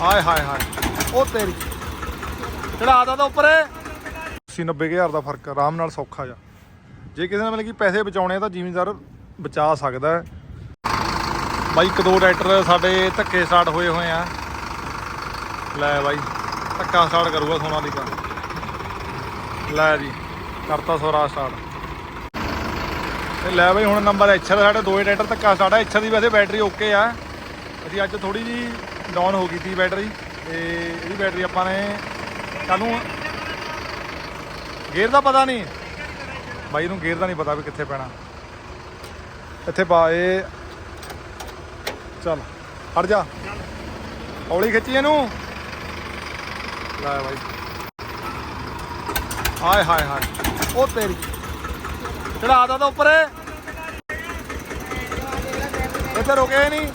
ਹਾਏ ਹਾਏ ਹਾਏ। ਉਹ ਤੇਰੀ। ਚੜਾਦਾ ਤਾਂ ਉੱਪਰ। 80 90000 ਦਾ ਫ਼ਰਕ ਆਰਾਮ ਨਾਲ ਸੌਖਾ ਜਾ। ਜੇ ਕਿਸੇ ਨੇ ਮਤਲਬ ਕਿ ਪੈਸੇ ਬਚਾਉਣੇ ਆ ਤਾਂ ਜ਼ਿਮੀਂਦਾਰ ਬਚਾ ਸਕਦਾ ਹੈ। ਬਾਈ, ਇੱਕ ਦੋ ਟਰੈਕਟਰ ਸਾਡੇ ਧੱਕੇ ਸਟਾਰਟ ਹੋਏ ਹੋਏ ਆ। ਲੈ ਬਾਈ, ਧੱਕਾ ਸਟਾਰਟ ਕਰੂਗਾ ਸੋਨਾਲੀਕਾ ਲੈ ਜੀ, ਕਰਤਾ ਸੋਰਾ ਸਟਾਰਟ। ਤੇ ਲੈ ਬਾਈ, ਹੁਣ ਨੰਬਰ ਐਚ ਸਾਡੇ ਦੋਏ ਟਰੈਕਟਰ ਧੱਕਾ ਸਟਾਰਟ ਆ। ਐਚ ਦੀ ਵੈਸੇ ਬੈਟਰੀ ਓਕੇ ਆ। ਅਸੀਂ ਅੱਜ ਥੋੜੀ ਜੀ ਡਾਊਨ ਹੋ ਗਈ ਸੀ ਬੈਟਰੀ ਤੇ ਇਹਦੀ ਬੈਟਰੀ ਆਪਾਂ ਨੇ ਕੱਲ ਨੂੰ ਗੇਅਰ ਦਾ ਪਤਾ ਨਹੀਂ। ਬਾਈ ਨੂੰ ਗੇਅਰ ਦਾ ਨਹੀਂ ਪਤਾ ਵੀ ਕਿੱਥੇ ਪੈਣਾ। ਇੱਥੇ ਪਾ ਚੱਲ ਹਟ ਜਾ। ਹੌਲੀ ਖਿੱਚੀ ਇਹਨੂੰ। ਲੈ ਬਾਈ। ਹਾਏ ਹਾਏ ਹਾਏ। ਉਹ ਤੇਰੀ। ਚੜਾਦਾ ਤਾਂ ਉੱਪਰ। ਇੱਥੇ ਰੁਕੇ ਨਹੀਂ।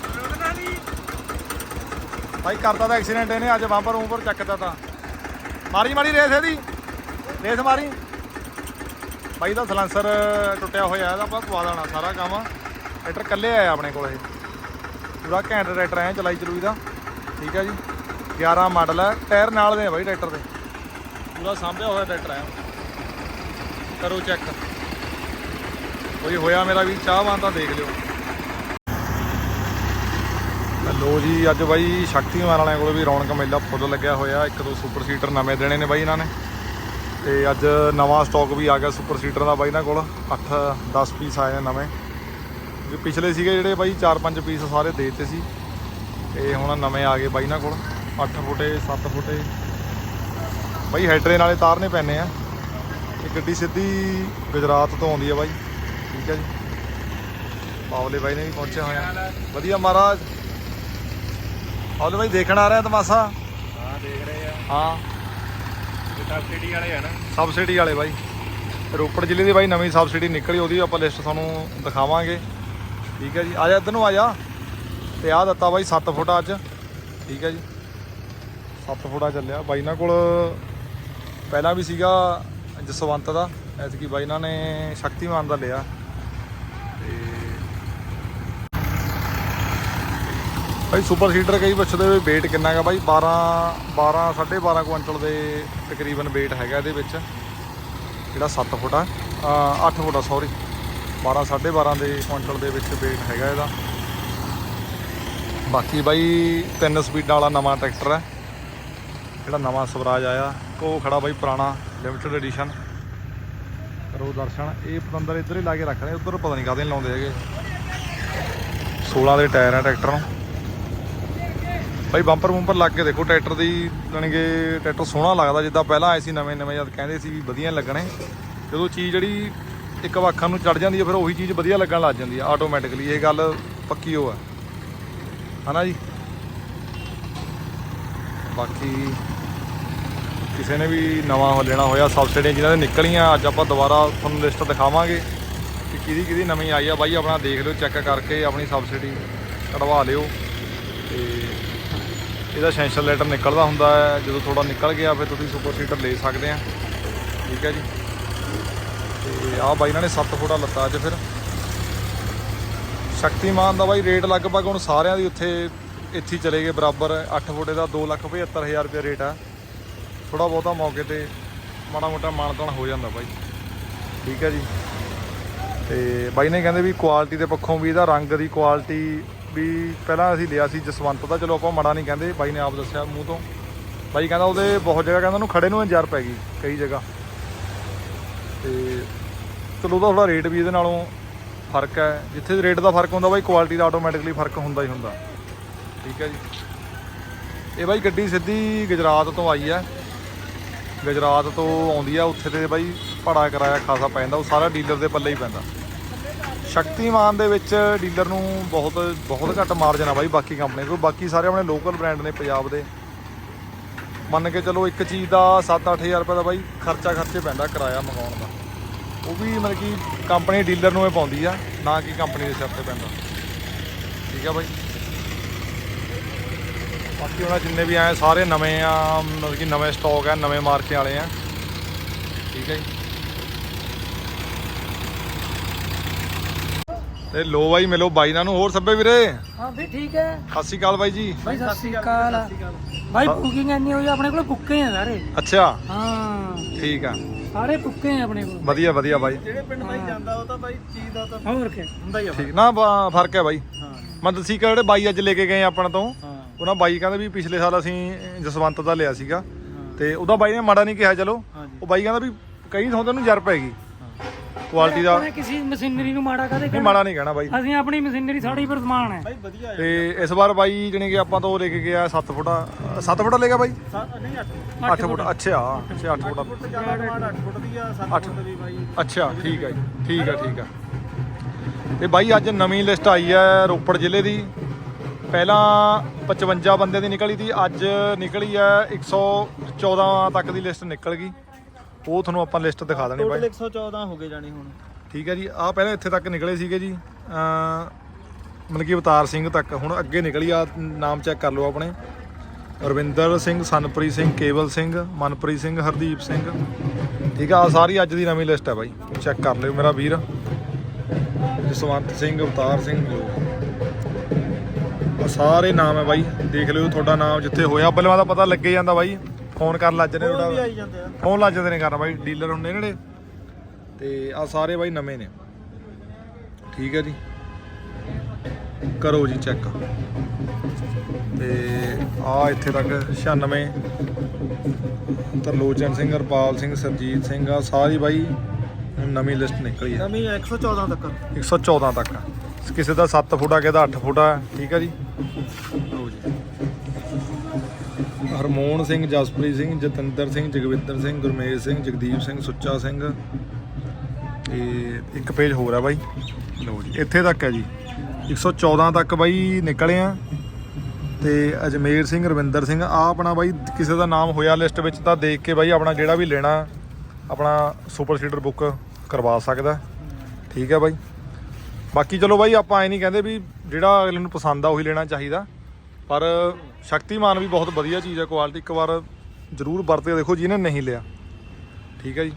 ਭਾਈ ਕਰਤਾ ਤਾਂ ਐਕਸੀਡੈਂਟ ਇਹਨੇ, ਅੱਜ ਬੰਪਰ ਉੱਪਰ ਚੱਕਦਾ ਤਾਂ। ਮਾਰੀ ਮਾਰੀ, ਰੇਸ ਇਹਦੀ। ਰੇਸ ਮਾਰੀ। ਭਾਈ ਦਾ ਸਲੈਂਸਰ ਟੁੱਟਿਆ ਹੋਇਆ, ਇਹਦਾ ਆਪਾਂ ਪਵਾ ਦੇਣਾ ਸਾਰਾ ਕੰਮ। ਟਰੈਕਟਰ ਕੱਲੇ ਆਇਆ ਆਪਣੇ ਕੋਲ ਇਹ। ਪੂਰਾ ਘੈਂਟ ਟਰੈਕਟਰ ਐ ਚਲਾਈ ਚਲੂਈ ਦਾ। ਠੀਕ ਹੈ ਜੀ। 11 ਮਾਡਲ ਹੈ ਟਾਇਰ ਨਾਲ ਦੇ ਆ ਬਾਈ ਟਰੈਕਟਰ ਦੇ। ਪੂਰਾ ਸਾਂਭਿਆ ਹੋਇਆ ਟਰੈਕਟਰ ਹੈ ਕਰੋ ਚੈੱਕ। ਕੋਈ ਹੋਇਆ ਮੇਰਾ ਵੀ ਚਾਹਵਾਨ ਤਾਂ ਦੇਖ ਲਿਓ। ਲੋ ਜੀ, ਅੱਜ ਬਾਈ ਸ਼ਕਤੀਮਾਨ ਵਾਲਿਆਂ ਕੋਲ ਵੀ ਰੌਣਕ ਮੇਲਾ ਫੁੱਲ ਲੱਗਿਆ ਹੋਇਆ। ਇੱਕ ਦੋ ਸੁਪਰ ਸੀਟਰ ਨਵੇਂ ਦੇਣੇ ਨੇ ਬਾਈ ਇਹਨਾਂ ਨੇ। ਤੇ ਅੱਜ ਨਵਾਂ ਸਟਾਕ ਵੀ ਆ ਗਿਆ ਸੁਪਰ ਸੀਟਰ ਦਾ ਬਾਈ ਇਹਨਾਂ ਕੋਲ। 8 10 ਪੀਸ ਆਏ ਨੇ ਨਵੇਂ। ਜੋ ਪਿਛਲੇ ਸੀਗੇ ਜਿਹੜੇ ਬਾਈ 4-5 ਪੀਸ ਸਾਰੇ ਦੇ ਦਿੱਤੇ ਸੀ। ਤੇ ਹੁਣ ਨਵੇਂ ਆ ਗਏ ਬਾਈ ਇਹਨਾਂ ਕੋਲ। 8 ਫੁੱਟੇ 7 ਫੁੱਟੇ। ਬਾਈ ਹੈਡਰੇ ਨਾਲੇ ਤਾਰਨੇ ਪੈਣੇ ਆ। ਇਹ ਗੱਡੀ ਸਿੱਧੀ ਗੁਜਰਾਤ ਤੋਂ ਆਉਂਦੀ ਆ ਬਾਈ। ਠੀਕ ਹੈ ਜੀ। ਪਾਵਲੇ ਬਾਈ ਨੇ ਵੀ ਪਹੁੰਚਿਆ ਹੋਇਆ। ਵਧੀਆ ਮਹਾਰਾਜ। ਪਾਵਲੇ ਬਾਈ ਦੇਖਣ ਆ ਰਿਹਾ ਤਮਾਸ਼ਾ। ਹਾਂ ਦੇਖ ਰਹੇ ਆ। ਹਾਂ। ਸਬਸਿਡੀ ਵਾਲੇ ਆ ਨਾ। ਸਬਸਿਡੀ ਵਾਲੇ ਬਾਈ। ਰੋਪੜ ਜ਼ਿਲ੍ਹੇ ਦੀ ਬਾਈ ਨਵੀਂ ਸਬਸਿਡੀ ਨਿਕਲੀ ਉਹਦੀ ਆਪਾਂ ਲਿਸਟ ਤੁਹਾਨੂੰ ਦਿਖਾਵਾਂਗੇ। ਠੀਕ ਹੈ ਜੀ ਆ ਜਾ ਇੱਧਰ ਨੂੰ ਆ ਜਾ। ਤੇ ਆਹ ਦਿੱਤਾ ਬਾਈ 7 ਫੁੱਟ ਅੱਜ ਠੀਕ ਹੈ ਜੀ। 7 ਫੁੱਟਾ ਚੱਲਿਆ। ਬਾਈ ਇਹਨਾਂ ਕੋਲ ਪਹਿਲਾਂ ਵੀ ਸੀਗਾ ਜਸਵੰਤ ਦਾ। ਐਤਕੀ ਬਾਈ ਇਹਨਾਂ ਨੇ ਸ਼ਕਤੀਮਾਨ ਦਾ ਲਿਆ। ਤੇ ਬਾਈ ਸੁਪਰ ਸੀਡਰ ਕਈ ਪੁੱਛਦੇ ਵੀ weight ਕਿੰਨਾ ਹੈਗਾ ਬਾਈ? 12 12 12.5 ਕੁਇੰਟਲ ਦੇ ਤਕਰੀਬਨ weight ਹੈਗਾ ਇਹਦੇ ਵਿੱਚ। ਜਿਹੜਾ 7 ਫੁੱਟ ਆ 8 ਫੁੱਟ ਆ ਸੌਰੀ 12 12.5 ਦੇ ਕੁਇੰਟਲ ਦੇ ਵਿੱਚ weight ਹੈਗਾ ਇਹਦਾ। ਬਾਕੀ ਬਾਈ ਤਿੰਨ ਸਪੀਡਾਂ ਵਾਲਾ ਨਵਾਂ ਟਰੈਕਟਰ ਹੈ ਜਿਹੜਾ ਨਵਾਂ ਸਵਰਾਜ ਆਇਆ ਉਹ ਖੜਾ ਬਾਈ ਪੁਰਾਣਾ ਲਿਮਟਿਡ ਐਡੀਸ਼ਨ ਕਰੋ ਦਰਸ਼ਨ। ਇਹ ਪਤੰਦਰ ਇੱਧਰ ਹੀ ਲਾ ਕੇ ਰੱਖਣੇ ਉੱਧਰ ਪਤਾ ਨਹੀਂ ਕਾਹਦੇ ਲਾਉਂਦੇ ਹੈਗੇ। 16 ਦੇ ਟਾਇਰ ਆ ਟਰੈਕਟਰ ਨੂੰ। ਬਾਈ ਬੰਪਰ ਬੰਪਰ ਲੱਗ ਕੇ ਦੇਖੋ ਟਰੈਕਟਰ ਦੀ ਜਾਣੀ ਕਿ ਟਰੈਕਟਰ ਸੋਹਣਾ ਲੱਗਦਾ, ਜਿੱਦਾਂ ਪਹਿਲਾਂ ਆਏ ਸੀ ਨਵੇਂ ਨਵੇਂ ਜਦ ਕਹਿੰਦੇ ਸੀ ਵੀ ਵਧੀਆ ਲੱਗਣੇ। ਜਦੋਂ ਚੀਜ਼ ਜਿਹੜੀ ਇੱਕ ਵਾਖਾਂ ਨੂੰ ਚੜ ਜਾਂਦੀ ਹੈ, ਫਿਰ ਉਹੀ ਚੀਜ਼ ਵਧੀਆ ਲੱਗਣ ਲੱਗ ਜਾਂਦੀ ਹੈ ਆਟੋਮੈਟਿਕਲੀ ਇਹ ਗੱਲ ਪੱਕੀ ਹੋ ਹੈ। ਹਨਾ ਜੀ? ਬਾਕੀ ਕਿਸੇ ਨੇ ਵੀ ਨਵਾਂ ਲੈਣਾ ਹੋਇਆ ਸਬਸਿਡੀਆਂ ਜਿਨ੍ਹਾਂ ਦੇ ਨਿਕਲੀਆਂ, ਅੱਜ ਆਪਾਂ ਦੁਬਾਰਾ ਤੁਹਾਨੂੰ ਲਿਸਟ ਦਿਖਾਵਾਂਗੇ ਕਿ ਕਿਹਦੀ ਕਿਹਦੀ ਨਵੀਂ ਆਈ ਆ। ਬਾਈ, ਆਪਣਾ ਦੇਖ ਲਿਓ, ਚੈੱਕ ਕਰਕੇ ਆਪਣੀ ਸਬਸਿਡੀ ਕਢਵਾ ਲਿਓ ਤੇ ਇਹਦਾ ਸੈਂਸ਼ਲ ਲੈਟਰ ਨਿਕਲਦਾ ਹੁੰਦਾ ਹੈ। ਜਦੋਂ ਥੋੜਾ ਨਿਕਲ ਗਿਆ, ਫਿਰ ਤੁਸੀਂ ਸੁਪਰ ਸੀਟਰ ਲੈ ਸਕਦੇ ਆ। ਠੀਕ ਹੈ ਜੀ। ਤੇ ਆਹ ਬਾਈ ਇਹਨਾਂ ਨੇ 7 ਫੁੱਟਾ ਲੱਤਾ ਅੱਜ ਫਿਰ। ਸ਼ਕਤੀਮਾਨ ਦਾ ਬਾਈ ਰੇਟ ਲਗਭਗ ਹੁਣ ਸਾਰਿਆਂ ਦੀ ਉੱਥੇ ਇੱਥੇ ਚਲੇ ਗਏ, ਬਰਾਬਰ 8 ਫੁੱਟੇ ਦਾ 275000 ਰੁਪਏ ਰੇਟ ਆ। ਥੋੜਾ ਬਹੁਤਾ ਮੌਕੇ ਤੇ ਮਾੜਾ ਮੋਟਾ ਮਾਨਤਾਨ ਹੋ ਜਾਂਦਾ ਬਾਈ। ਠੀਕ ਹੈ ਜੀ। ਤੇ ਬਾਈ ਨੇ ਕਹਿੰਦੇ ਵੀ ਕੁਆਲਿਟੀ ਦੇ ਪੱਖੋਂ ਵੀ ਇਹਦਾ ਰੰਗ ਦੀ ਕੁਆਲਿਟੀ ਵੀ ਪਹਿਲਾਂ ਅਸੀਂ ਲਿਆ ਸੀ ਜਸਵੰਤ ਦਾ, ਚਲੋ ਆਪਾਂ ਮਾੜਾ ਨਹੀਂ ਕਹਿੰਦੇ, ਬਾਈ ਨੇ ਆਪ ਦੱਸਿਆ ਮੂੰਹ ਤੋਂ। ਬਾਈ ਕਹਿੰਦਾ ਉਹਦੇ ਬਹੁਤ ਜਗ੍ਹਾ, ਕਹਿੰਦਾ ਉਹਨੂੰ ਖੜੇ ਨੂੰ ਜਰ ਪੈ ਗਈ, ਕਈ ਜਗ੍ਹਾ। ਤੇ ਚਲੋ ਉਹਦਾ ਥੋੜਾ ਰੇਟ ਵੀ ਇਹਦੇ ਨਾਲੋਂ ਫ਼ਰਕ ਹੈ। ਜਿੱਥੇ ਰੇਟ ਦਾ ਫ਼ਰਕ ਹੁੰਦਾ, ਬਾਈ ਕੁਆਲਿਟੀ ਦਾ ਆਟੋਮੈਟਿਕਲੀ ਫ਼ਰਕ ਹੁੰਦਾ ਹੀ ਹੁੰਦਾ। ਠੀਕ ਹੈ ਜੀ। ਇਹ ਬਾਈ ਗੱਡੀ ਸਿੱਧੀ ਗੁਜਰਾਤ ਤੋਂ ਆਈ ਹੈ। ਗੁਜਰਾਤ ਤੋਂ ਆਉਂਦੀ ਆ, ਉੱਥੇ ਤੇ ਬਾਈ ਭਾੜਾ ਕਿਰਾਇਆ ਖਾਸਾ ਪੈਂਦਾ ਉਹ ਸਾਰਾ ਡੀਲਰ ਦੇ ਪੱਲੇ ਹੀ ਪੈਂਦਾ। ਸ਼ਕਤੀਮਾਨ ਦੇ ਵਿੱਚ ਡੀਲਰ ਨੂੰ ਬਹੁਤ ਬਹੁਤ ਘੱਟ ਮਾਰਜਨ ਆ ਬਾਈ ਬਾਕੀ ਕੰਪਨੀ ਤੋਂ। ਬਾਕੀ ਸਾਰੇ ਆਪਣੇ ਲੋਕਲ ਬ੍ਰਾਂਡ ਨੇ ਪੰਜਾਬ ਦੇ। ਮੰਨ ਕੇ ਚਲੋ ਇੱਕ ਚੀਜ਼ ਦਾ 7-8000 ਰੁਪਏ ਦਾ ਬਾਈ ਖਰਚਾ ਖਰਚੇ ਪੈਂਦਾ ਕਿਰਾਇਆ ਮੰਗਾਉਣ ਦਾ। ਉਹ ਵੀ ਮਤਲਬ ਕਿ ਕੰਪਨੀ ਡੀਲਰ ਨੂੰ ਇਹ ਪਾਉਂਦੀ ਆ, ਨਾ ਕਿ ਕੰਪਨੀ ਦੇ ਸਿਰ ਤੇ ਪੈਂਦਾ। ਠੀਕ ਆ ਬਾਈ। ਬਾਕੀ ਉਹਨਾਂ ਜਿੰਨੇ ਵੀ ਆਏ ਸਾਰੇ ਨਵੇਂ ਆ, ਮਤਲਬ ਕਿ ਨਵੇਂ ਸਟਾਕ ਆ, ਨਵੇਂ ਮਾਰਕੇ ਵਾਲੇ ਆ। ਠੀਕ ਹੈ ਜੀ। ਤੇ ਲੋ ਬਾਈ ਮਿਲੋ ਬਾਈ ਨਾਲ ਨੂੰ ਹੋਰ ਸੱਬੇ ਵੀਰੇ। ਹਾਂ ਵੀ ਠੀਕ ਹੈ। ਸਤਿ ਸ਼੍ਰੀ ਅਕਾਲ ਬਾਈ ਜੀ। ਭਾਈ ਸਤਿ ਸ੍ਰੀ ਅਕਾਲ। ਭਾਈ ਬੁਕਿੰਗ ਇੰਨੀ ਹੋਈ ਆਪਣੇ ਕੋਲ ਬੁੱਕੇ ਆ ਸਾਰੇ। ਅੱਛਾ। ਹਾਂ। ਠੀਕ ਆ। ਸਾਰੇ ਬੁੱਕੇ ਆ ਆਪਣੇ ਕੋਲ। ਵਧੀਆ ਵਧੀਆ ਬਾਈ। ਜਿਹੜੇ ਪਿੰਡ ਬਾਈ ਜਾਂਦਾ ਉਹ ਤਾਂ ਬਾਈ ਚੀਜ਼ ਦਾ ਤਾਂ ਹੋਰ ਕੀ? ਹੁੰਦਾ ਹੀ ਆ ਠੀਕ ਨਾ ਫ਼ਰਕ ਹੈ ਬਾਈ। ਹਾਂ। ਮੈਂ ਦੱਸੀ ਕਿ ਜਿਹੜੇ ਬਾਈ ਅੱਜ ਲੈ ਕੇ ਗਏ ਆਪਣਾ ਤੋਂ। ਹਾਂ। ਉਹਨਾਂ ਬਾਈ ਕਹਿੰਦੇ ਵੀ ਪਿਛਲੇ ਸਾਲ ਅਸੀਂ ਜਸਵੰਤ ਦਾ ਲਿਆ ਸੀਗਾ। ਤੇ ਉਹਦਾ ਬਾਈ ਨੇ ਮਾੜਾ ਨਹੀਂ ਕਿਹਾ ਚਲੋ। ਉਹ ਬਾਈ ਕਹਿੰਦਾ ਵੀ ਕਈ ਥਾਂ ਤੇ ਜਰ ਪੈਗੀ ਕੁਆਲਿਟੀ ਦਾ ਆਪਣੇ ਕਿਸੇ ਮਸ਼ੀਨਰੀ ਨੂੰ ਮਾੜਾ ਕਾਹਦੇ ਨਹੀਂ ਮਾੜਾ ਨਹੀਂ ਕਹਿਣਾ ਬਾਈ। ਅਸੀਂ ਆਪਣੀ ਮਸ਼ੀਨਰੀ ਸਾਡੀ ਪਰ ਸਮਾਨ ਹੈ। ਬਾਈ ਵਧੀਆ ਆ ਤੇ ਇਸ ਵਾਰ ਬਾਈ ਜਣੇ ਕਿ ਆਪਾਂ ਤੋਂ ਲੈ ਕੇ ਗਿਆ 7 ਫੁੱਟਾ 7 ਫੁੱਟਾ ਲੈ ਗਿਆ ਬਾਈ? ਨਹੀਂ 8 8 ਫੁੱਟ ਅੱਛਾ ਅੱਛਾ 8 ਫੁੱਟਾ ਫੁੱਟ ਜ਼ਿਆਦਾ ਡਿਮਾਂਡ 8 ਫੁੱਟ ਦੀ ਆ 7 ਅੱਠ। ਫੁੱਟ ਦੀ ਬਾਈ। ਅੱਛਾ ਠੀਕ ਹੈ ਜੀ ਠੀਕ ਹੈ ਠੀਕ ਹੈ ਤੇ ਬਾਈ ਅੱਜ ਨਵੀਂ ਲਿਸਟ ਆਈ ਹੈ ਰੋਪੜ ਜ਼ਿਲ੍ਹੇ ਦੀ। ਪਹਿਲਾਂ 55 ਬੰਦੇ ਦੀ ਨਿਕਲੀ ਸੀ ਅੱਜ ਨਿਕਲੀ ਹੈ 114 ਤੱਕ ਦੀ ਲਿਸਟ ਨਿਕਲ ਗਈ। ਉਹ ਤੁਹਾਨੂੰ ਆਪਾਂ ਲਿਸਟ ਦਿਖਾ ਦੇਣੀ ਟੋਟਲ ਬਾਈ। 114 ਹੋ ਗਏ ਜਾਣੀ ਹੁਣ। ਠੀਕ ਹੈ ਜੀ ਆ ਪਹਿਲਾਂ ਇੱਥੇ ਤੱਕ ਨਿਕਲੇ ਸੀਗੇ ਜੀ। ਮਤਲਬ ਕਿ ਅਵਤਾਰ ਸਿੰਘ ਤੱਕ। ਹੁਣ ਅੱਗੇ ਨਿਕਲੀ ਆ ਨਾਮ ਚੈੱਕ ਕਰ ਲਓ ਆਪਣੇ। ਰਵਿੰਦਰ ਸਿੰਘ ਸਨਪ੍ਰੀਤ ਸਿੰਘ ਕੇਵਲ ਸਿੰਘ ਮਨਪ੍ਰੀਤ ਸਿੰਘ ਹਰਦੀਪ ਸਿੰਘ। ਠੀਕ ਆ ਆਹ ਸਾਰੀ ਅੱਜ ਦੀ ਨਵੀਂ ਲਿਸਟ ਹੈ ਬਾਈ। ਚੈੱਕ ਕਰ ਲਿਓ ਮੇਰਾ ਵੀਰ। ਜਸਵੰਤ ਸਿੰਘ ਅਵਤਾਰ ਸਿੰਘ ਆਹ ਸਾਰੇ ਨਾਮ ਹੈ ਬਾਈ। ਦੇਖ ਲਿਓ ਤੁਹਾਡਾ ਨਾਮ ਜਿੱਥੇ ਹੋਇਆ। ਬਲਵਾ ਦਾ ਪਤਾ ਲੱਗੇ ਜਾਂਦਾ ਬਾਈ। ਫੋਨ ਕਰ ਲੱਜ ਨੇ ਤੁਹਾਡਾ ਆਈ ਜਾਂਦੇ ਆ। ਫੋਨ ਨੇ ਕਰਨਾ ਬਾਈ ਡੀਲਰ ਹੁੰਦੇ ਨੇ ਜਿਹੜੇ। ਤੇ ਆ ਸਾਰੇ ਬਾਈ ਨਵੇਂ ਨੇ। ਠੀਕ ਹੈ ਜੀ। ਕਰੋ ਜੀ ਚੈੱਕ। ਤੇ ਆ ਇੱਥੇ ਤੱਕ 96 ਤਰਲੋਚਨ ਸਿੰਘ ਹਰਪਾਲ ਸਿੰਘ ਸਰਜੀਤ ਸਿੰਘ ਆ ਸਾਰੀ ਬਾਈ ਨਵੀਂ ਲਿਸਟ ਨਿਕਲੀ ਹੈ ਨਵੀਂ 114 ਤੱਕ। 114 ਤੱਕ। ਕਿਸੇ ਦਾ 7 ਫੁੱਟ ਆ ਕਿਸੇ ਦਾ 8 ਫੁੱਟ ਆ। ਠੀਕ ਹੈ ਜੀ। ਲਓ ਹਰਮੋਹਨ ਸਿੰਘ, ਜਸਪ੍ਰੀਤ ਸਿੰਘ, ਜਤਿੰਦਰ ਸਿੰਘ, ਜਗਵਿੰਦਰ ਸਿੰਘ, ਗੁਰਮੇਜ ਸਿੰਘ, ਜਗਦੀਪ ਸਿੰਘ, ਸੁੱਚਾ ਸਿੰਘ। ਤੇ ਇੱਕ ਪੇਜ ਹੋਰ ਆ ਬਾਈ। ਲਓ ਜੀ, ਇੱਥੇ ਤੱਕ ਹੈ ਜੀ। 114 ਤੱਕ ਬਾਈ ਨਿਕਲੇ ਆ। ਤੇ ਅਜਮੇਰ ਸਿੰਘ, ਰਵਿੰਦਰ ਸਿੰਘ ਆ ਆਪਣਾ ਬਾਈ ਕਿਸੇ ਦਾ ਨਾਮ ਹੋਇਆ ਲਿਸਟ ਵਿੱਚ ਤਾਂ ਦੇਖ ਕੇ ਬਾਈ ਆਪਣਾ ਜਿਹੜਾ ਵੀ ਲੈਣਾ, ਆਪਣਾ ਸੁਪਰ ਸੀਡਰ ਬੁੱਕ ਕਰਵਾ ਸਕਦਾ। ਠੀਕ ਹੈ ਬਾਈ। ਬਾਕੀ ਚਲੋ ਬਾਈ ਆਪਾਂ ਐ ਨਹੀਂ ਕਹਿੰਦੇ ਵੀ ਜਿਹੜਾ ਅਗਲੇ ਨੂੰ ਪਸੰਦ ਆ ਉਹੀ ਲੈਣਾ ਚਾਹੀਦਾ। ਪਰ ਸ਼ਕਤੀਮਾਨ ਵੀ ਬਹੁਤ ਵਧੀਆ ਚੀਜ਼ ਹੈ ਕੁਆਲਿਟੀ ਇੱਕ ਵਾਰ ਜ਼ਰੂਰ ਵਰਤ ਕੇ ਦੇਖੋ ਜਿਹਨੇ ਨਹੀਂ ਲਿਆ। ਠੀਕ ਹੈ ਜੀ।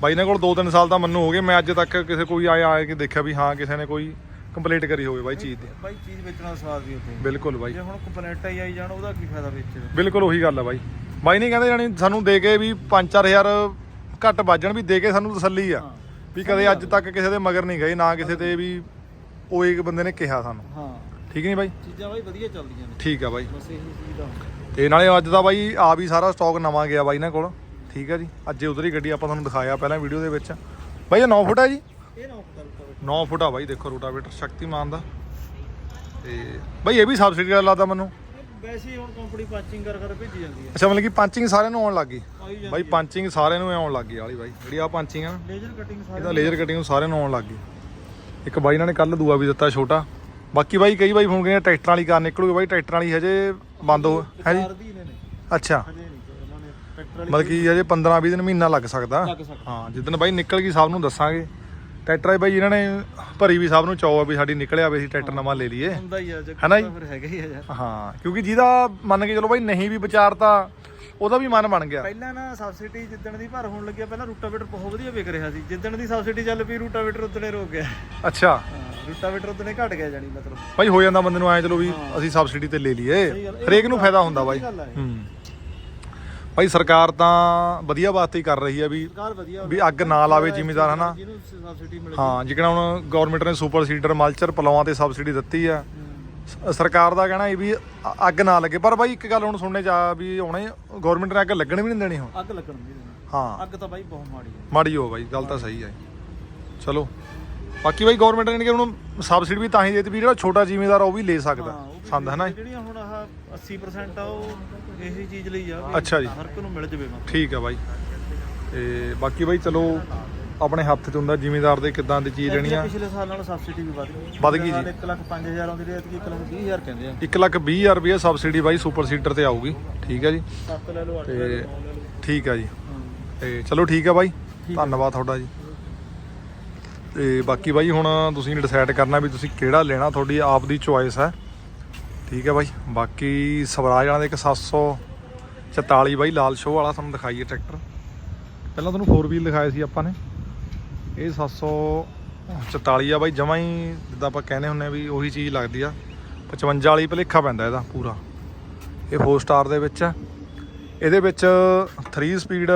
ਬਾਈ ਨੇ ਕੋਲ 2-3 ਸਾਲ ਤਾਂ ਮੈਨੂੰ ਹੋ ਗਏ। ਮੈਂ ਅੱਜ ਤੱਕ ਕਿਸੇ ਕੋਈ ਆਇਆ ਆਇਆ ਕਿ ਦੇਖਿਆ ਵੀ ਹਾਂ ਕਿਸੇ ਨੇ ਕੋਈ ਕੰਪਲੀਟ ਕਰੀ ਹੋਵੇ ਬਾਈ ਚੀਜ਼ ਦੀ। ਬਾਈ ਚੀਜ਼ ਵੇਚਣਾ ਸਵਾਦ ਵੀ ਉੱਥੇ ਬਿਲਕੁਲ ਬਾਈ। ਜੇ ਹੁਣ ਕੰਪਲੇਂਟ ਆਈ ਆਈ ਜਾਣ ਉਹਦਾ ਕੀ ਫਾਇਦਾ ਵੇਚੇ ਦਾ? ਬਿਲਕੁਲ ਉਹੀ ਗੱਲ ਹੈ ਬਾਈ। ਬਾਈ ਨਹੀਂ ਕਹਿੰਦੇ ਜਾਨੀ ਸਾਨੂੰ ਦੇ ਕੇ ਵੀ 5-4000 ਘੱਟ ਵੱਜਣ ਵੀ ਦੇ ਕੇ ਸਾਨੂੰ ਤਸੱਲੀ ਆ। ਹਾਂ। ਵੀ ਕਦੇ ਅੱਜ ਤੱਕ ਕਿਸੇ ਦੇ ਮਗਰ ਨਹੀਂ ਗਏ ਨਾ ਕਿਸੇ ਤੇ ਵੀ ਉਹ ਇੱਕ ਬੰਦੇ ਨੇ ਕਿਹਾ ਸਾਨੂੰ। ਹਾਂ। ਠੀਕ ਨਹੀਂ ਬਾਈ? ਚੀਜ਼ਾਂ ਬਾਈ ਵਧੀਆ ਚੱਲਦੀਆਂ ਨੇ। ਠੀਕ ਆ ਬਾਈ। ਬਸ ਇਹੀ ਚੀਜ਼ ਦਾ ਤੇ ਨਾਲੇ ਅੱਜ ਦਾ ਬਾਈ ਆ ਵੀ ਸਾਰਾ ਸਟਾਕ ਨਵਾਂ ਗਿਆ ਬਾਈ ਇਹਨਾਂ ਕੋਲ। ਠੀਕ ਹੈ ਜੀ। ਅੱਜ ਉਧਰ ਹੀ ਗੱਡੀ ਆਪਾਂ ਤੁਹਾਨੂੰ ਦਿਖਾਇਆ ਪਹਿਲਾਂ ਵੀਡੀਓ ਦੇ ਵਿੱਚ। ਬਾਈ ਇਹ 9 ਫੁੱਟ ਹੈ ਜੀ? ਇਹ ਨਾ ਉੱਪਰ ਉੱਪਰ 9 ਫੁੱਟ ਆ ਬਾਈ ਦੇਖੋ ਰੋਟਾਵੇਟਰ ਸ਼ਕਤੀਮਾਨ ਦਾ। ਤੇ ਬਾਈ ਇਹ ਵੀ ਸਬਸਿਡੀ ਵਾਲਾ ਲੱਗਦਾ ਮੈਨੂੰ। ਵੈਸੇ ਹੁਣ ਕੰਪਨੀ ਪਾਚਿੰਗ ਕਰ ਕਰ ਭੇਜੀ ਜਾਂਦੀ ਹੈ ਅੱਛਾ ਮਤਲਬ ਕਿ ਪੰਚਿੰਗ ਸਾਰਿਆਂ ਨੂੰ ਆਉਣ ਲੱਗ ਗਈ? ਬਾਈ ਪੰਚਿੰਗ ਸਾਰਿਆਂ ਨੂੰ ਆਉਣ ਲੱਗ ਗਈ ਵਾਲੀ ਬਾਈ। ਜਿਹੜੀ ਆ ਪੰਚਿੰਗ ਆ ਲੇਜ਼ਰ ਕਟਿੰਗ ਸਾਰੇ ਇਹਦਾ ਲੇਜ਼ਰ ਕਟਿੰਗ ਸਾਰਿਆਂ ਨੂੰ ਆਉਣ ਲੱਗ ਗਈ। ਇੱਕ ਬਾਈ ਇਹਨਾਂ ਨੇ ਕੱਲ ਦੂਆ ਵੀ ਦਿੱਤਾ ਛੋਟਾ। ਬਾਕੀ ਬਾਈ ਕਈ ਬਾਈ ਫੋਨ ਕਹਿੰਦੇ ਟਰੈਕਟਰਾਂ ਵਾਲੀ ਕਾਰ ਨਿਕਲੂਗੀ ਬਾਈ ਟਰੈਕਟਰਾਂ ਵਾਲੀ ਹਜੇ ਬੰਦ ਹੋ ਹੈ ਜੀ? ਅੱਛਾ। ਮਤਲਬ ਕਿ ਹਜੇ 15 20 ਦਿਨ ਮਹੀਨਾ ਲੱਗ ਸਕਦਾ। ਹਾਂ ਜਿੱਦਣ ਬਾਈ ਨਿਕਲ ਗਈ ਸਭ ਨੂੰ ਦੱਸਾਂਗੇ। ਟਰੈਕਟਰ ਹੈ ਬਾਈ ਇਹਨਾਂ ਨੇ ਭਰੀ ਵੀ ਸਭ ਨੂੰ ਚਾਅ ਆ ਵੀ ਸਾਡੀ ਨਿਕਲਿਆ ਵੀ ਅਸੀਂ ਟਰੈਕਟਰ ਨਵਾਂ ਲੈ ਲਈਏ। ਹੁੰਦਾ ਹੀ ਆ ਜੇ ਹੈ ਨਾ ਜੀ? ਹੀ ਕਿਉਂਕਿ ਜਿਹਦਾ ਮੰਨ ਕੇ ਚਲੋ ਬਾਈ ਨਹੀਂ ਵੀ ਵਿਚਾਰਤਾ ਉਹਦਾ ਵੀ ਮਨ ਬਣ ਗਿਆ। ਪਹਿਲਾਂ ਨਾ ਸਬਸਿਡੀ ਜਿੱਦਣ ਦੀ ਭਰ ਹੋਣ ਲੱਗਿਆ ਪਹਿਲਾਂ ਰੂਟਾਵੇਟਰ ਬਹੁਤ ਵਧੀਆ ਵਿਕ ਰਿਹਾ ਸੀ। ਜਿੱਦਣ ਦੀ ਸਬਸਿਡੀ ਚੱਲ ਪਈ ਰੂਟਾਵੇਟਰ ਉਦਣੇ ਰੁਕ ਗਿਆ। ਅੱਛਾ। ਰੂਟਾਵੇਟਰ ਉਦਣੇ ਘਟ ਗਿਆ ਜਾਨੀ ਮਤਲਬ। ਬਾਈ ਹੋ ਜਾਂਦਾ ਬੰਦੇ ਨੂੰ ਐ ਚਲੋ ਵੀ ਅਸੀਂ ਸਬਸਿਡੀ ਤੇ ਲੈ ਲਈਏ। ਹਰੇਕ ਨੂੰ ਫਾਇਦਾ ਹੁੰਦਾ ਬਾਈ। ਹੂੰ। ਬਾਈ ਸਰਕਾਰ ਤਾਂ ਵਧੀਆ ਵਾਸਤੇ ਹੀ ਕਰ ਰਹੀ ਹੈ ਵੀ ਵੀ ਅੱਗ ਨਾ ਲਾਵੇ ਜ਼ਿਮੀਦਾਰ ਹਨਾ? ਹਾਂ ਜਿਕਣਾ ਹੁਣ ਗਵਰਨਮੈਂਟ ਨੇ ਸੁਪਰ ਸੀਡਰ ਮਲਚਰ ਪਲਾਵਾਂ ਤੇ ਸਬਸਿਡੀ ਦਿੱਤੀ ਆ। ਸ- ਸਰਕਾਰ ਦਾ ਕਹਿਣਾ ਇਹ ਵੀ ਅ- ਅੱਗ ਨਾ ਲੱਗੇ। ਪਰ ਬਾਈ ਇੱਕ ਗੱਲ ਹੁਣ ਸੁਣਨੇ ਚ ਆ ਵੀ ਹੁਣੇ ਗਵਰਨਮੈਂਟ ਨੇ ਅੱਗ ਲੱਗਣ ਵੀ ਨਹੀਂ ਦੇਣੀ ਹੁਣ। ਅੱਗ ਲੱਗਣ ਨਹੀਂ ਦੇਣੀ। ਹਾਂ। ਅੱਗ ਤਾਂ ਬਾਈ ਬਹੁਤ ਮਾੜੀ ਹੈ। ਮਾੜੀ ਹੋ ਬਾਈ ਗੱਲ ਤਾਂ ਸਹੀ ਹੈ ਚਲੋ। ਬਾਕੀ ਬਾਈ ਗਵਰਨਮੈਂਟ ਨੇ ਕਿ ਹੁਣ ਸਬਸਿਡੀ ਵੀ ਤਾਂ ਹੀ ਦੇਤੀ ਵੀ ਜਿਹੜਾ ਛੋਟਾ ਜ਼ਿਮੀਦਾਰ ਆ ਉਹ ਵੀ ਲੈ ਸਕਦਾ। ਹਾਂ, ਉਹ ਵੀ ਸੰਦ ਹੈ ਨਾ ਜਿਹੜੀਆਂ ਹੁਣ ਆਹ 80% ਆ ਉਹ ਇਹੀ ਚੀਜ਼ ਲਈ ਆ ਵੀ ਅੱਛਾ ਜੀ। ਹਰ ਇੱਕ ਨੂੰ ਮਿਲ ਜਵੇ ਮਤਲਬ ਠੀਕ ਹੈ ਬਾਈ। ਤੇ ਬਾਕੀ ਬਾਈ ਚਲੋ ਆਪਣੇ ਹੱਥ 'ਚ ਹੁੰਦਾ ਜ਼ਿਮੀਦਾਰ ਦੇ ਕਿੱਦਾਂ ਦੀ ਚੀਜ਼ ਲੈਣੀ ਆ? ਪਿਛਲੇ ਸਾਲ ਨਾਲੋਂ ਸਬਸਿਡੀ ਵੀ ਵਧ ਗਈ। ਵੱਧ ਗਈ ਜੀ। 1 ਲੱਖ 5000 ਆਉਂਦੀ ਰਹੀ ਐਤਕੀ 1 ਲੱਖ 20000 ਕਹਿੰਦੇ ਆ। 1 ਲੱਖ 20 ਹਜ਼ਾਰ ਰੁਪਏ ਸਬਸਿਡੀ ਬਾਈ ਸੁਪਰ ਤੇ ਆਊਗੀ ਠੀਕ ਹੈ ਜੀ? 7 ਲੈ ਲਓ 8 ਤੇ ਲੈ ਲਓ 9 ਲੈ ਲਓ। ਠੀਕ ਹੈ ਜੀ। ਤੇ ਚਲੋ ਠੀਕ ਹੈ ਬਾਈ। ਧੰਨਵਾਦ ਤੁਹਾਡਾ ਜੀ। ਤੇ ਬਾਕੀ ਬਾਈ ਹੁਣ ਤੁਸੀਂ ਡਿਸਾਈਡ ਕਰਨਾ ਵੀ ਤੁਸੀਂ ਕਿਹੜਾ ਲੈਣਾ ਤੁਹਾਡੀ ਆਪ ਦੀ ਚੁਆਇਸ ਹੈ ਠੀਕ ਹੈ ਬਾਈ ਬਾਕੀ ਸਵਰਾਜ ਵਾਲਾ ਦੇ ਇੱਕ 744 ਬਾਈ ਲਾਲ ਸ਼ੋਅ ਵਾਲਾ ਤੁਹਾਨੂੰ ਦਿਖਾਈਏ ਟਰੈਕਟਰ ਪਹਿਲਾਂ ਤੁਹਾਨੂੰ 4 ਵੀਲ ਦਿਖਾਇਆ ਸੀ ਆਪਾਂ ਨੇ। ਇਹ 44 ਆ ਬਾਈ, ਜਮਾਂ ਹੀ ਜਿੱਦਾਂ ਆਪਾਂ ਕਹਿੰਦੇ ਹੁੰਨੇ ਆ ਵੀ ਉਹੀ ਚੀਜ਼ ਲੱਗਦੀ ਆ। 55 ਵਾਲੀ ਭਲੇਖਾ ਪੈਂਦਾ ਇਹਦਾ ਪੂਰਾ। ਇਹ 4 ਸਟਾਰ ਦੇ ਵਿੱਚ ਆ। ਇਹਦੇ ਵਿੱਚ 3 ਸਪੀਡ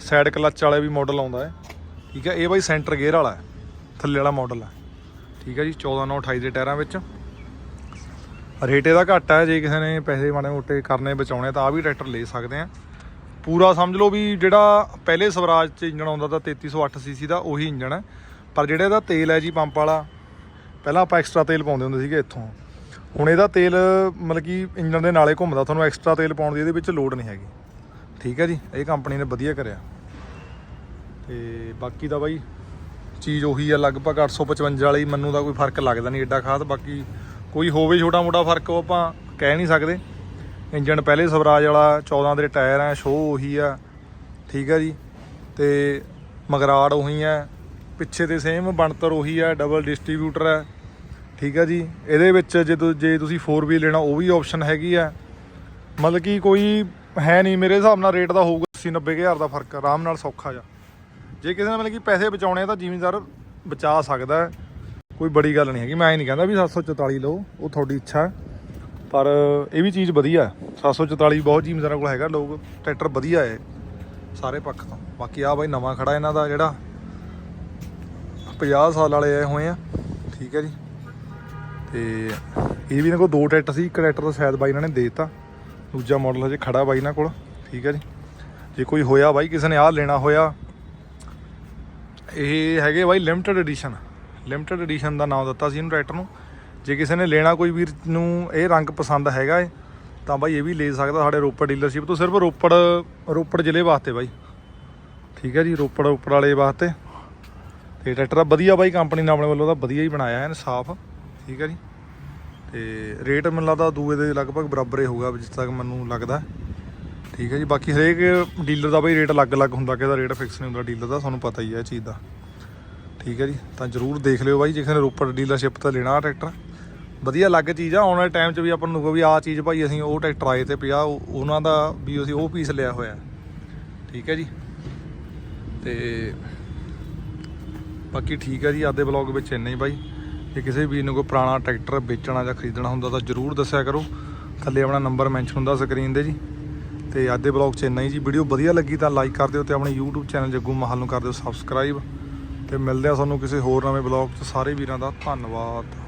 ਸਾਈਡ ਕਲੱਚ ਵਾਲੇ ਵੀ ਮਾਡਲ ਆਉਂਦਾ ਹੈ। ਠੀਕ ਹੈ ਇਹ ਬਾਈ ਸੈਂਟਰ ਗੇਅਰ ਵਾਲਾ ਹੈ। ਥੱਲੇ ਵਾਲਾ ਮਾਡਲ ਹੈ ਠੀਕ ਹੈ ਜੀ 14 9 28 ਦੇ ਟਾਇਰਾਂ ਵਿੱਚ। ਰੇਟ ਇਹਦਾ ਘੱਟ ਹੈ, ਜੇ ਕਿਸੇ ਨੇ ਪੈਸੇ ਮਾੜੇ ਮੋਟੇ ਕਰਨੇ ਬਚਾਉਣੇ ਤਾਂ ਆ ਵੀ ਟਰੈਕਟਰ ਲੈ ਸਕਦੇ ਆ। ਪੂਰਾ ਸਮਝ ਲਓ ਵੀ ਜਿਹੜਾ ਪਹਿਲੇ ਸਵਰਾਜ 'ਚ ਇੰਜਣ ਆਉਂਦਾ ਤਾਂ 3308 ਸੀਸੀ ਦਾ ਉਹੀ ਇੰਜਣ ਹੈ। ਪਰ ਜਿਹੜਾ ਇਹਦਾ ਤੇਲ ਹੈ ਜੀ ਪੰਪ ਵਾਲਾ, ਪਹਿਲਾਂ ਆਪਾਂ ਐਕਸਟਰਾ ਤੇਲ ਪਾਉਂਦੇ ਹੁੰਦੇ ਸੀਗੇ ਇੱਥੋਂ। ਹੁਣ ਇਹਦਾ ਤੇਲ ਮਤਲਬ ਕਿ ਇੰਜਣ ਦੇ ਨਾਲੇ ਘੁੰਮਦਾ, ਤੁਹਾਨੂੰ ਐਕਸਟਰਾ ਤੇਲ ਪਾਉਣ ਦੀ ਇਹਦੇ ਵਿੱਚ ਲੋੜ ਨਹੀਂ ਹੈਗੀ। ਠੀਕ ਹੈ ਜੀ, ਇਹ ਕੰਪਨੀ ਨੇ ਵਧੀਆ ਕਰਿਆ। ਤੇ ਬਾਕੀ ਦਾ ਬਾਈ ਚੀਜ਼ ਉਹੀ ਆ ਲਗਭਗ 855 ਵਾਲੀ ਮੈਨੂੰ ਤਾਂ ਕੋਈ ਫ਼ਰਕ ਲੱਗਦਾ ਨਹੀਂ ਏਡਾ ਖਾਸ, ਬਾਕੀ ਕੋਈ ਹੋਵੇ ਛੋਟਾ ਮੋਟਾ ਫ਼ਰਕ ਉਹ ਆਪਾਂ ਕਹਿ ਨਹੀਂ ਸਕਦੇ। ਇੰਜਨ ਪਹਿਲੇ ਸਵਰਾਜ ਵਾਲਾ 14 ਦੇ ਟਾਇਰ ਆ ਸ਼ੋ ਉਹੀ ਆ, ਠੀਕ ਆ ਜੀ। ਤੇ ਮਗਰਾੜ ਉਹੀ ਆ, ਪਿੱਛੇ ਤੇ ਸੇਮ ਬਣਤਰ ਉਹੀ ਆ ਡਬਲ ਡਿਸਟ੍ਰੀਬਿਊਟਰ ਆ, ਠੀਕ ਆ ਜੀ। ਇਹਦੇ ਵਿੱਚ ਜੇ ਤੁ- ਜੇ ਤੁਸੀਂ 4 ਵੀ ਲੈਣਾ, ਉਹ ਵੀ ਆਪਸ਼ਨ ਹੈਗੀ ਆ। ਮਤਲਬ ਕਿ ਕੋਈ ਹੈ ਨਹੀਂ, ਮੇਰੇ ਹਿਸਾਬ ਨਾਲ ਰੇਟ ਦਾ ਹੋਊਗਾ 80 90 ਹਜ਼ਾਰ ਦਾ ਫ਼ਰਕ, ਆਰਾਮ ਨਾਲ ਸੌਖਾ ਜਾ ਜੇ ਕਿਸੇ ਨੇ ਮਤਲਬ ਕਿ ਪੈਸੇ ਬਚਾਉਣੇ ਆ ਤਾਂ ਜ਼ਿਮੀਂਦਾਰ ਬਚਾ ਸਕਦਾ। ਕੋਈ ਬੜੀ ਗੱਲ ਨਹੀਂ ਹੈਗੀ, ਮੈਂ ਇਹ ਨਹੀਂ ਕਹਿੰਦਾ ਵੀ 744 ਲਓ, ਉਹ ਤੁਹਾਡੀ ਇੱਛਾ। ਹੈ ਪਰ ਇਹ ਵੀ ਚੀਜ਼ ਵਧੀਆ ਹੈ। 744 ਬਹੁਤ ਜ਼ਿਮੀਂਦਾਰਾਂ ਕੋਲ ਹੈਗਾ, ਲੋਕ ਟਰੈਕਟਰ ਵਧੀਆ ਹੈ ਸਾਰੇ ਪੱਖ ਤੋਂ। ਬਾਕੀ ਆ ਬਾਈ ਨਵਾਂ ਖੜਾ ਇਹਨਾਂ ਦਾ ਜਿਹੜਾ 50 ਸਾਲ ਵਾਲੇ ਆਏ ਹੋਏ ਆ। ਠੀਕ ਹੈ ਜੀ। ਤੇ ਇਹ ਵੀ ਇਹਨਾਂ ਕੋਲ ਦੋ ਟਰੈਕਟਰ ਸੀ, ਇੱਕ ਟਰੈਕਟਰ ਤਾਂ ਸ਼ਾਇਦ ਬਾਈ ਇਹਨਾਂ ਨੇ ਦੇ ਦਿੱਤਾ। ਦੂਜਾ ਮਾਡਲ ਹਜੇ ਖੜਾ ਬਾਈ ਇਹਨਾਂ ਕੋਲ। ਠੀਕ ਹੈ ਜੀ। ਜੇ ਕੋਈ ਹੋਇਆ ਬਾਈ, ਕਿਸੇ ਨੇ ਆਹ ਲੈਣਾ ਹੋਇਆ। ਇਹ ਹੈਗੇ ਬਾਈ ਲਿਮਟਿਡ ਐਡੀਸ਼ਨ ਲਿਮਟਿਡ ਐਡੀਸ਼ਨ ਦਾ ਨਾਮ ਦਿੱਤਾ ਸੀ ਇਹਨੂੰ ਟਰੈਕਟਰ ਨੂੰ। ਜੇ ਕਿਸੇ ਨੇ ਲੈਣਾ ਕੋਈ ਵੀਰ ਨੂੰ ਇਹ ਰੰਗ ਪਸੰਦ ਹੈਗਾ ਏ, ਤਾਂ ਬਾਈ ਇਹ ਵੀ ਲੈ ਸਕਦਾ ਸਾਡੇ ਰੋਪੜ ਡੀਲਰਸ਼ਿਪ ਤੋਂ, ਸਿਰਫ ਰੋਪੜ ਰੋਪੜ ਜ਼ਿਲ੍ਹੇ ਵਾਸਤੇ ਬਾਈ। ਠੀਕ ਹੈ ਜੀ, ਰੋਪੜ ਰੋਪੜ ਵਾਲੇ ਵਾਸਤੇ। ਤੇ ਟਰੈਕਟਰ ਦਾ ਵਧੀਆ ਬਾਈ ਕੰਪਨੀ ਨੇ ਆਪਣੇ ਵੱਲੋਂ ਤਾਂ ਵਧੀਆ ਹੀ ਬਣਾਇਆ ਹੈ, ਸਾਫ਼। ਠੀਕ ਹੈ ਜੀ। ਤੇ ਰੇਟ ਮੈਨੂੰ ਲੱਗਦਾ ਦੂਏ ਦੇ ਲਗਭਗ ਬਰਾਬਰ ਹੀ ਹੋਊਗਾ ਜਿਸ ਤੱਕ ਮੈਨੂੰ ਲੱਗਦਾ। ਠੀਕ ਹੈ ਜੀ, ਬਾਕੀ ਹਰੇਕ ਡੀਲਰ ਦਾ ਬਈ ਰੇਟ ਅਲੱਗ-ਅਲੱਗ ਹੁੰਦਾ, ਕਿਹਦਾ ਰੇਟ ਫਿਕਸ ਨਹੀਂ ਹੁੰਦਾ ਡੀਲਰ ਦਾ, ਤੁਹਾਨੂੰ ਪਤਾ ਹੀ ਹੈ ਇਹ ਚੀਜ਼ ਦਾ। ਠੀਕ ਹੈ ਜੀ, ਤਾਂ ਜਰੂਰ ਦੇਖ ਲਿਓ ਬਾਈ, ਜੇ ਕਿਸੇ ਨੇ ਰੋਪੜ ਡੀਲਰਸ਼ਿਪ ਤਾਂ ਲੈਣਾ ਟਰੈਕਟਰ। ਵਧੀਆ ਲੱਗ ਚੀਜ਼ ਆ, ਆਉਣ ਵਾਲੇ ਟਾਈਮ 'ਚ ਵੀ ਆਪਾਂ ਨੂੰ ਕਹੋ ਵੀ ਆਹ ਚੀਜ਼ ਭਾਈ ਅਸੀਂ ਉਹ ਟਰੈਕਟਰ ਆਏ ਤੇ ਪਿਆ, ਉਹ- ਉਹਨਾਂ ਦਾ ਵੀ ਅਸੀਂ ਉਹ ਪੀਸ ਲਿਆ ਹੋਇਆ। ਠੀਕ ਹੈ ਜੀ? ਤੇ ਬਾਕੀ ਠੀਕ ਹੈ ਜੀ ਅੱਜ ਦੇ ਵਿੱਚ ਇੰਨਾ ਹੀ ਬਾਈ। ਜੇ ਕਿਸੇ ਵੀਰ ਨੂੰ ਕੋਈ ਪੁਰਾਣਾ ਟਰੈਕਟਰ ਵੇਚਣਾ ਜਾਂ ਖਰੀਦਣਾ ਹੁੰਦਾ ਤਾਂ ਜਰੂਰ ਦੱਸਿਆ ਕਰੋ। ਥੱਲੇ ਆਪਣਾ ਨੰਬਰ ਮੈਂਸ਼ਨ ਹੁੰਦਾ ਸਕਰੀਨ ਦੇ ਜੀ। ਤੇ ਅੱਜ ਦੇ 'ਚ ਇੰਨਾ ਹੀ ਜੀ। ਵੀਡੀਓ ਵਧੀਆ ਲੱਗੀ ਤਾਂ ਲਾਈਕ ਕਰ ਦਿਓ ਤੇ ਆਪਣੇ YouTube ਚੈਨਲ ਜੱਗੂ ਮਹਾਲ ਨੂੰ ਕਰ ਦਿਓ ਸਬਸਕ੍ਰਾਈਬ ਤੇ ਮਿਲਦੇ ਆ ਤੁਹਾਨੂੰ ਕਿਸੇ ਹੋਰ ਨਵੇਂ ਵਲੌਗ 'ਚ। ਸਾਰੇ ਵੀਰਾਂ ਦਾ ਧੰਨਵਾਦ।